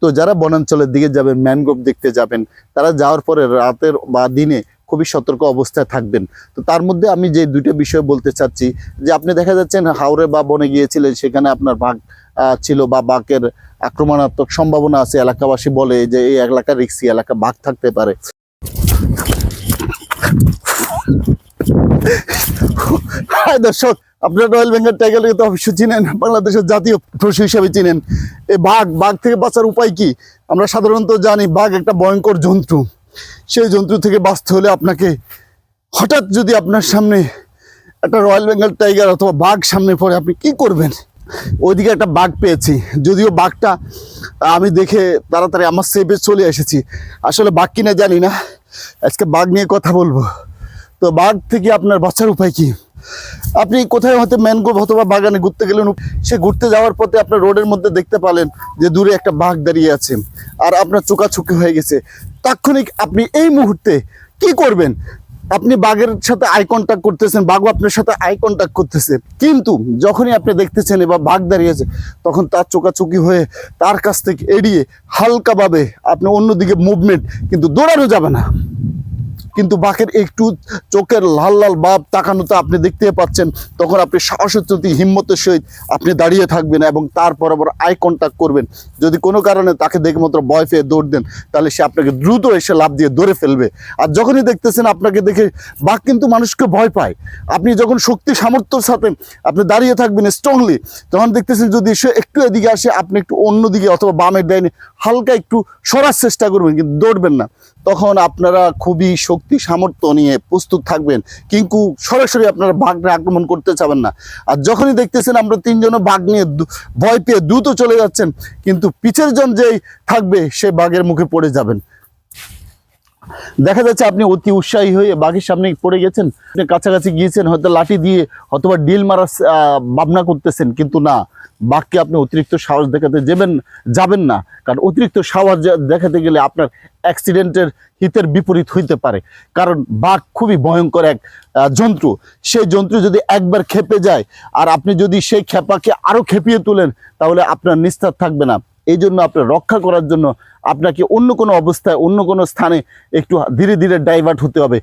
তো যারা বনাঞ্চলের দিকে যাবেন ম্যানগ্রোভ দেখতে যাবেন, তারা যাওয়ার পরে রাতের বা দিনে খুবই সতর্ক অবস্থায় থাকবেন। তো তার মধ্যে আমি যে দুটো বিষয় বলতে চাচ্ছি, যে আপনি দেখা যাচ্ছেন হাওড়ে বা বনে গিয়েছিলেন, সেখানে আপনার বাঘ ছিল বা বাঘের আক্রমণাত্মক সম্ভাবনা আছে। এলাকাবাসী বলে যে এই এলাকা রিক্সি এলাকা বাঘ থাকতে পারে। দর্শক আপনারা রয়্যাল বেঙ্গল টাইগারকে তো অবশ্যই চিনেন, বাংলাদেশের জাতীয় পশু হিসেবে চিনেন। এই বাঘ বাঘ থেকে বাঁচার উপায় কি? আমরা সাধারণত জানি বাঘ একটা ভয়ঙ্কর জন্তু। সেই জন্তু থেকে বাঁচতে হলে আপনাকে হঠাৎ যদি আপনার সামনে একটা রয়্যাল বেঙ্গল টাইগার অথবা বাঘ সামনে পড়ে, আপনি কি করবেন? ওইদিকে একটা বাঘ পেয়েছি। যদিও বাঘটা আমি দেখে তাড়াতাড়ি আমার সেভে চলে এসেছি। আসলে বাঘ কিনা জানি না। আজকে বাঘ নিয়ে কথা বলব। তো বাঘ থেকে আপনার বাঁচার উপায় কি? আপনি কোথায় হয়তো ম্যানগ্রোভ অথবা বাগানে ঘুরতে গেলেন, সে ঘুরতে যাওয়ার পথে আপনার রোডের মধ্যে দেখতে পালেন যে দূরে একটা বাঘ দাঁড়িয়ে আছে আর আপনার চোকাচুকি হয়ে গেছে। তাৎক্ষণিক আপনি এই মুহূর্তে কি করবেন? আপনি বাঘের সাথে আই কন্ট্যাক্ট করতেছেন, বাঘও আপনার সাথে আই কন্ট্যাক্ট করতেছে। কিন্তু যখনই আপনি দেখতেছেন এবার বাঘ দাঁড়িয়েছে তখন তার চোকাচুকি হয়ে তার কাছ থেকে এড়িয়ে হালকাভাবে আপনি অন্যদিকে মুভমেন্ট কিন্তু দৌড়ানো যাবে না। কিন্তু বাঘের একটু চোখের লাল লাল বাপ তাকানোতে আপনি দেখতে পাচ্ছেন, তখন আপনি সাহসচ্যুতি হিম্মতের সহিত আপনি দাঁড়িয়ে থাকবেন এবং তার বরাবর আই কন্ট্যাক্ট করবেন। যদি কোনো কারণে তাকে দেখে মাত্র ভয় পেয়ে দৌড় দেন, তাহলে সে আপনাকে দ্রুত এসে লাভ দিয়ে ধরে ফেলবে। আর যখনই দেখতেছেন আপনাকে দেখে বাঘ কিন্তু মানুষকে ভয় পায়। আপনি যখন শক্তি, সামর্থ্যর সাথে আপনি দাঁড়িয়ে থাকবেন স্ট্রংলি তখন দেখতেছেন যদি সে একটু এদিকে আসে, আপনি একটু অন্যদিকে অথবা বামের ডাইনে হালকা একটু সরার চেষ্টা করবেন, কিন্তু দৌড়বেন না। তখন আপনারা খুবই শক্তি সামর্থ্য নিয়ে প্রস্তুত থাকবেন। কিন্তু সরাসরি আপনারা বাঘটা আক্রমণ করতে চাবেন না। আর যখনই দেখতেছেন আমরা তিনজন বাঘ নিয়ে ভয় পেয়ে দ্রুত চলে যাচ্ছেন, কিন্তু পিছের জন যেই থাকবে, সে বাঘের মুখে পড়ে যাবেন। দেখা যাচ্ছে আপনি অতি উৎসাহী হয়ে বাঘের সামনে পড়ে গেছেন। আপনি কাছাকাছি গিয়েছেন, হয়তো লাঠি দিয়ে অথবা ডিল মারা ভাবনা করতেছেন, কিন্তু না। বাঘকে আপনি অতিরিক্ত সাহস দেখাতে যাবেন যাবেন না। কারণ অতিরিক্ত সাহস দেখাতে গেলে আপনার অ্যাক্সিডেন্টের হিতের বিপরীত হইতে পারে। কারণ বাঘ খুবই ভয়ঙ্কর এক যন্ত্র সেই যন্ত্র যদি একবার খেপে যায়, আর আপনি যদি সেই খেপাকে আরও খেপিয়ে তোলেন, তাহলে আপনার নিস্তার থাকবে না। এই জন্য আপনার রক্ষা করার জন্য আপনাকে অন্য কোনো অবস্থায়, অন্য কোনো স্থানে একটু ধীরে ধীরে ডাইভার্ট হতে হবে।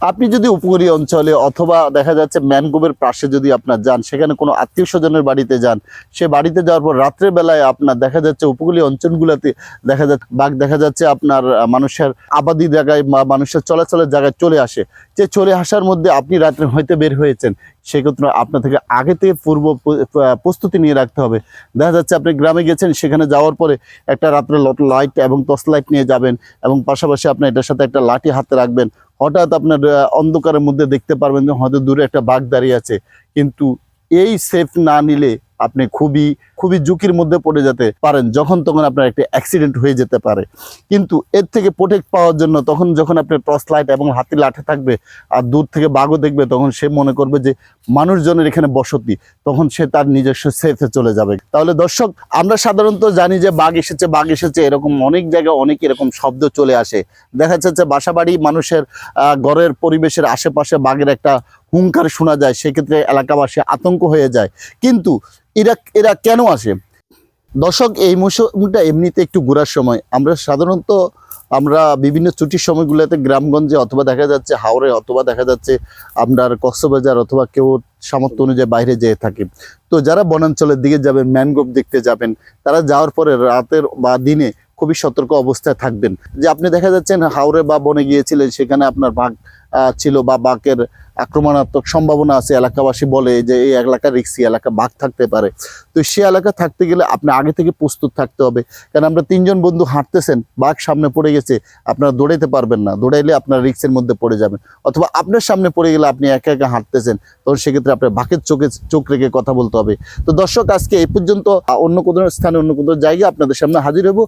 আপনি যদি উপকূলীয় অঞ্চলে অথবা দেখা যাচ্ছে ম্যানগ্রোভের পাশে যদি আপনার যান, সেখানে কোনো আত্মীয় স্বজনের বাড়িতে যান, সে বাড়িতে যাওয়ার পর রাত্রের বেলায় আপনার দেখা যাচ্ছে উপকূলীয় অঞ্চলগুলোতে দেখা যাচ্ছে বাঘ, দেখা যাচ্ছে আপনার মানুষের আবাদি জায়গায় বা মানুষের চলাচলের জায়গায় চলে আসে। যে চলে আসার মধ্যে আপনি রাত্রে হইতে বের হয়েছেন। সেক্ষেত্রে আপনার থেকে আগে থেকে পূর্ব প্রস্তুতি নিয়ে রাখতে হবে। দেখা যাচ্ছে আপনি গ্রামে গেছেন, সেখানে যাওয়ার পরে একটা রাত্রে লাইট এবং টর্চ লাইট নিয়ে যাবেন এবং পাশাপাশি আপনি এটার সাথে একটা লাঠি হাতে রাখবেন। হঠাৎ আপনার অন্ধকারের মধ্যে দেখতে পারবেন যে হয়তো দূরে একটা বাঘ দাঁড়িয়ে আছে। কিন্তু এই সেফ না নিলে আপনি খুবই খুবই ঝুঁকির মধ্যে পড়ে যেতে পারেন যখন তখন আপনার একটি অ্যাক্সিডেন্ট হয়ে যেতে পারে। কিন্তু এর থেকে প্রোটেক্ট পাওয়ার জন্য তখন যখন আপনার টর্চ লাইট এবং হাতি লাঠে থাকবে আর দূর থেকে বাঘও দেখবে, তখন সে মনে করবে যে মানুষজনের এখানে বসতি, তখন সে তার নিজস্ব সেফে চলে যাবে। তাহলে দর্শক, আমরা সাধারণত জানি যে বাঘ এসেছে বাঘ এসেছে, এরকম অনেক জায়গায় অনেক এরকম শব্দ চলে আসে। দেখা যাচ্ছে বাসাবাড়ি মানুষের ঘরের পরিবেশের আশেপাশে বাঘের একটা হুঙ্কার শোনা যায়, সেক্ষেত্রে এলাকাবাসী আতঙ্ক হয়ে যায়। কিন্তু এরা এরা কেন আসে? দর্শক এই মৌসুমটা এমনিতে একটু ঘোরার সময়। আমরা সাধারণত আমরা বিভিন্ন ছুটির সময়গুলোতে গ্রামগঞ্জে অথবা দেখা যাচ্ছে হাওড়ে অথবা দেখা যাচ্ছে আপনার কক্সবাজার অথবা কেউ সামর্থ্য অনুযায়ী বাইরে যেয়ে থাকে। তো যারা বনাঞ্চলের দিকে যাবেন ম্যানগ্রোভ দেখতে যাবেন তারা যাওয়ার পরে রাতের বা দিনে খুবই সতর্ক অবস্থায় থাকবেন। যে আপনি দেখা যাচ্ছেন হাওড়ে বা বনে গিয়েছিলেন সেখানে আপনার আহ, ছিল বা বাঘের আক্রমণাত্মক সম্ভাবনা আছে, এলাকাবাসী বলে যে এই এলাকা রিক্সি এলাকা বাঘ থাকতে পারে। তো সে এলাকা থাকতে গেলে আপনি আগে থেকে প্রস্তুত থাকতে হবে। কারণ আমরা তিনজন বন্ধু হাঁটতেছেন, বাঘ সামনে পড়ে গেছে, আপনারা দৌড়াইতে পারবেন না। দৌড়াইলে আপনার রিক্সের মধ্যে পড়ে যাবেন। অথবা আপনার সামনে পড়ে গেলে আপনি একা একা হাঁটতেছেন, তখন সেক্ষেত্রে আপনার বাঘের চোখে, চোখ রেখে কথা বলতে হবে। তো দর্শক, আজকে এই পর্যন্ত অন্য কোনো স্থানে, অন্য কোনো জায়গায় আপনাদের সামনে হাজির হব।